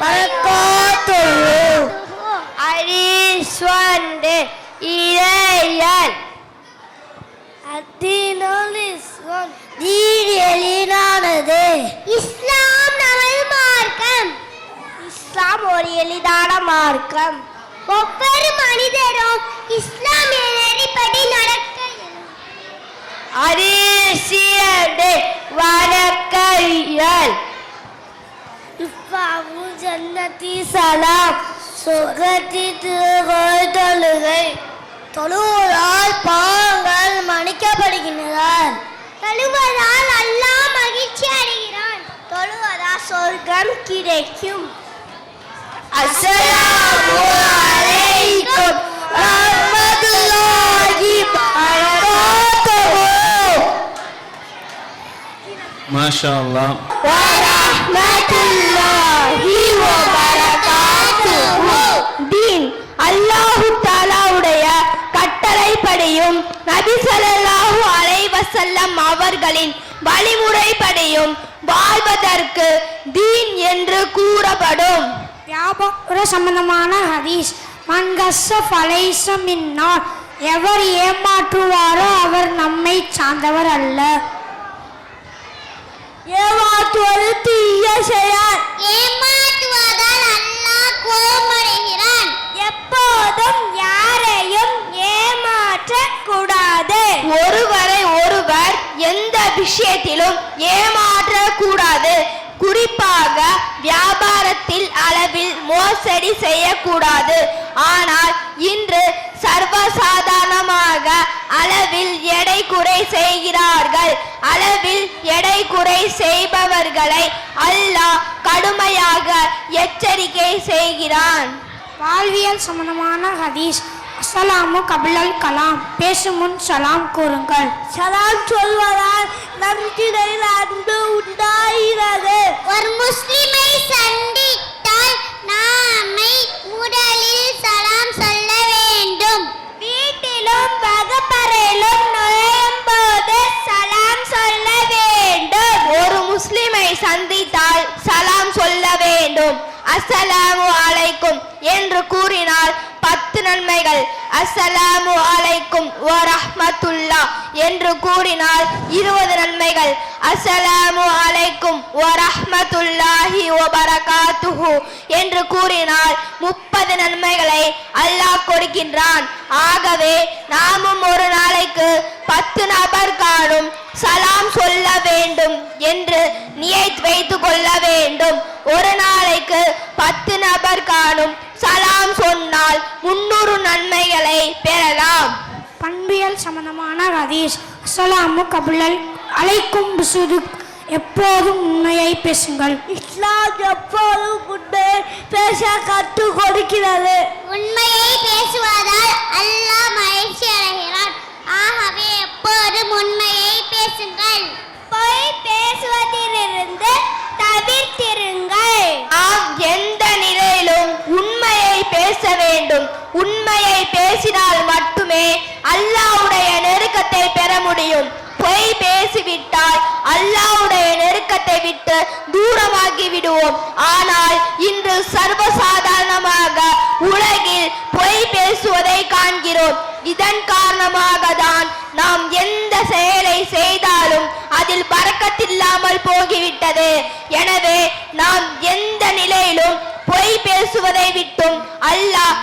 வரக்காத்துள்ளு அரிஸ்வந்து இறையல் எளிதானது. இஸ்லாம் நமது மார்க்கம். இஸ்லாம் ஒரு எளிதான மார்க்கம். ஒவ்வொரு மனிதரும் இஸ்லாமிய நெறிப்படி நடக்க அரிசியது வணக்கையல் ஜன்னதி சலாம். சுகத்தி திருகோள் தொழுகை. தொழுவதால் பாவங்கள் மன்னிக்கப்படுகின்றன தொழுவதால் அல்லாஹ் மகிழ்ச்சி அடைகிறான். தொழுவதால் சொர்க்கம் கிடைக்கும். அஸ்ஸலாமு அலைக்கும். ரஹ்மத்துல்லாஹி வபரகாத்துஹு. மாஷா அல்லாஹ் வரஹ்மத்துல்லாஹி வபரகாத்துஹு தீன் அல்லாஹு தஆலாவுடைய கட்டளைப்படியும் நபி ஸல்லல்லாஹு அலைஹி வஸல்லம் அவர்களின் வழிமுறைப்படியும் வாழ்வதற்கு தீன் என்று கூறப்படும். வியாபார சம்பந்தமான ஹதீஸ் மன்கஸ்ஸ ஃபலைஸ மின்னார் எவர் ஏமாற்றுவாரோ அவர் நம்மை சார்ந்தவர் அல்ல ஏமாற்றுவது தீய செயல். விஷயத்திலும் ஏமாற்றக்கூடாது. குறிப்பாக வியாபாரத்தில் அளவில் மோசடி செய்யக்கூடாது. ஆனால் இன்று சர்வசாதாரணமாக அளவில் எடை குறை செய்கிறார்கள். அளவில் எடை குறை செய்பவர்களை அல்லாஹ் கடுமையாக எச்சரிக்கை செய்கிறான். வாழ்வியல் சம்பந்தமான ஹதீஸ். அஸ்ஸலாமு கபிலல் கலாம். பேசும் முன் சலாம் கூறுங்கள். சலாம் சொல்வதால் நம்பிக்கையில் அன்பு உண்டாகிறது. ஒரு முஸ்லிமை சந்தித்தால் நாமை முதலில் சலாம் சொல்ல வேண்டும். வீட்டிலும் வகுப்பறையிலும் நுழையும் போது சலாம் சொல்ல வேண்டும். ஒரு முஸ்லிமை சந்தித்தால் சலாம் அஸ்ஸலாமு அலைக்கும் என்று கூறினால் பத்து நன்மைகள். அஸ்ஸலாமு அலைக்கும் ரஹ்மத்துல்லா என்று கூறினால் இருபது நன்மைகள். அஸ்ஸலாமு அலைக்கும் வரஹ்மத்துல்லாஹி வபரகாத்துஹு என்று கூறினால் முப்பது நன்மைகளை அல்லாஹ் கொடுக்கின்றான். ஆகவே நாமும் ஒரு நாளைக்கு பத்து நபர் காணும் சலாம் சொல்ல வேண்டும் என்று நியை வைத்து கொள்ள வேண்டும். ஒரு காணும் சலாம் சொன்னால் முன்னூறு நன்மைகளை பெறலாம். பண்பியல் சம்பந்தமான ஹதீஸ் அஸ்ஸலாமு கபிலல் அலைக்கும் பிசுதுக். எப்போதும் உண்மையை பேசுங்கள். இஸ்லாம் எப்போதும் உண்மை பேச கற்றுக் கொடுக்கிறது. உண்மையை பேசுவதால் அல்லாஹ் மகிழ்ச்சி அடைகிறான். ஆகவே எப்போதும் உண்மையை பேசுங்கள். பொய் பேசுவதிலிருந்து முடியும். பொய் பேசிவிட்டால் அல்லாவுடைய நெருக்கத்தை விட்டு தூரமாகி விடுவோம். ஆனால் இன்று சர்வசாதாரணமாக உலகில் பொய் பேசுவதை காண்கிறோம். இதன் காரணமாக தான் நாம் எந்த செயலை செய்தாலும் அதில் பறக்கத்தில்லாமல் போகிவிட்டது. எனவே நாம் எந்த நிலையிலும் பொய் பேசுவதை விட்டும் அல்லாஹ்